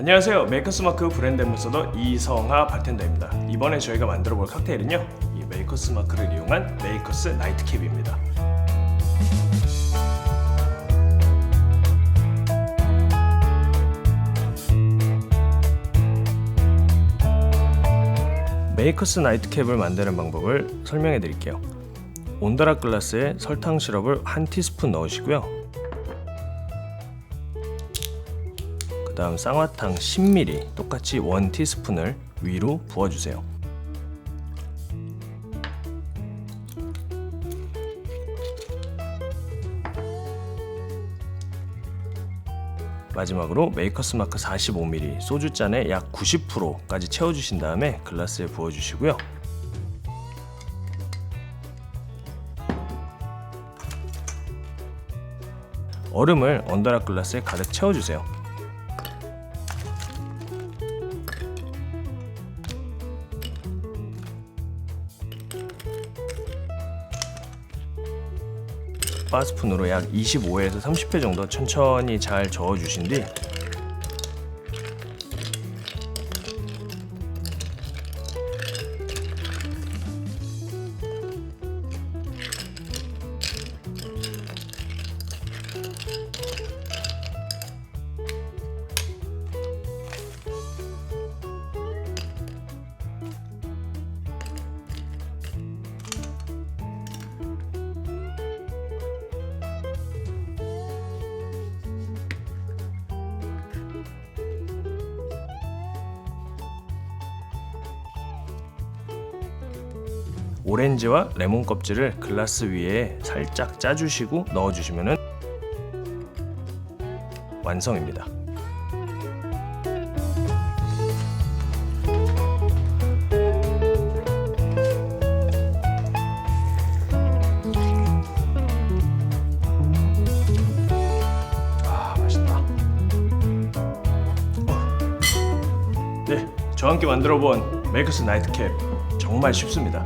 안녕하세요. 메이커스마크 브랜드 앰버서더 이성하 바텐더입니다. 이번에 저희가 만들어 볼 칵테일은요. 이 메이커스마크를 이용한 메이커스 나이트캡입니다. 메이커스 나이트캡을 만드는 방법을 설명해 드릴게요. 온다락 글라스에 설탕 시럽을 한 티스푼 넣으시고요. 다음 쌍화탕 10ml 똑같이 1 티스푼을 위로 부어주세요. 마지막으로 메이커스 마크 45ml 소주잔에 약 90%까지 채워주신 다음에 글라스에 부어주시고요. 얼음을 언더락 글라스에 가득 채워주세요. 스푼으로 약 25에서 30회 정도 천천히 잘 저어 주신 뒤 오렌지와 레몬 껍질을 글라스 위에 살짝 짜주시고 넣어주시면 완성입니다. 아 맛있다. 어. 네, 저와 함께 만들어본 메이커스 나이트캡 정말 쉽습니다.